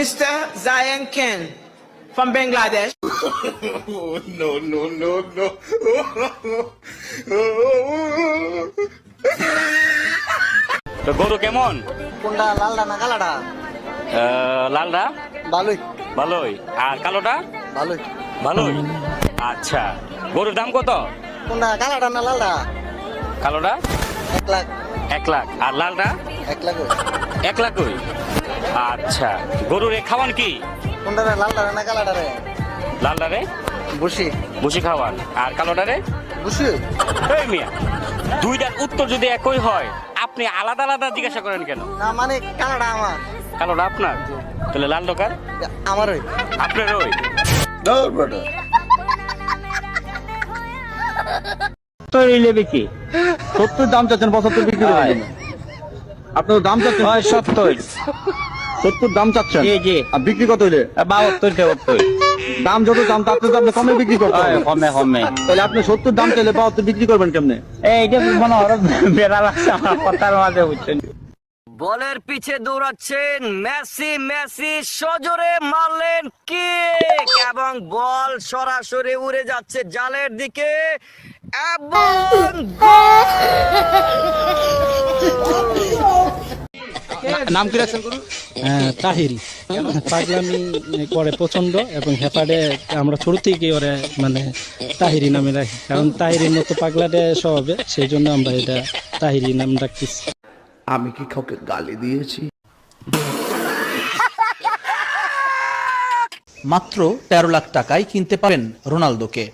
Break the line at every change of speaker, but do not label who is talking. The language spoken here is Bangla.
Mr. Zion Ken from Bangladesh.
তো গরু কেমন?
কোনটা লালটা না কালাটা
আহ, লালটা
ভালোই
ভালোই আর কালোটা?
ভালোই
ভালোই আচ্ছা। গরুর দাম কত?
কোনটা কালাটা না লালটা
কালোটা?
এক লাখ।
এক লাখ। আর লালটা
এক লাখ।
এক লাখ আচ্ছা। গরুর খাওয়ান কি?
কোনটা রে লালটা রে না কালাটা রে
লালটা রে
বসি।
বসি খাওয়ান। আর কালোটা রে
বসি।
এই মিয়া দুইটার উত্তর যদি একই হয় আপনি আলাদা আলাদা জিজ্ঞাসা করেন কেন?
না মানে কালাটা আমার।
কালোটা আপনার? তাহলে লাল দোকান
আমার ওই
আপনার ওই
নেবে কি
সত্তর দাম চাচ্ছেন পঁচাত্তর বিক্রি আপনার দাম চাচ্ছেন
হয় সত্তর।
সত্তর দাম চাচ্ছেন?
জি জি।
আর বিক্রি কত হইলে?
বাহাত্তর তেহত্তর
দাম যত দাম তা আপনি তো আপনি কমে বিক্রি করতে হবে।
কমে কমে।
তাহলে আপনি সত্তর দাম চাইলে বাহাত্তর বিক্রি করবেন কেমনে?
এইটা মনে হয় বেড়া লাগছে আমার কথার মাঝে বুঝছেন।
বলের পিছে দৌড়াচ্ছেন মেসি মেসি সজোরে মারলেন কিক এবং বল সরাসরি উড়ে যাচ্ছে জালের দিকে। এবং
নাম কি রাখছেন করুন?
হ্যাঁ, তাহিরি। পাগলামি করে প্রচণ্ড এবং হেপাডে আমরা ছোট থেকে ওরে মানে তাহিরি নামে রাখি। কারণ তাহিরির মতো পাগলাটে স্বভাবে সেই জন্য আমরা এটা তাহিরি নাম রাখতেছি
আমি কি কাউকে গালি দিয়েছি? মাত্র তেরো লাখ টাকায় কিনতে পারেন রোনালদোকে।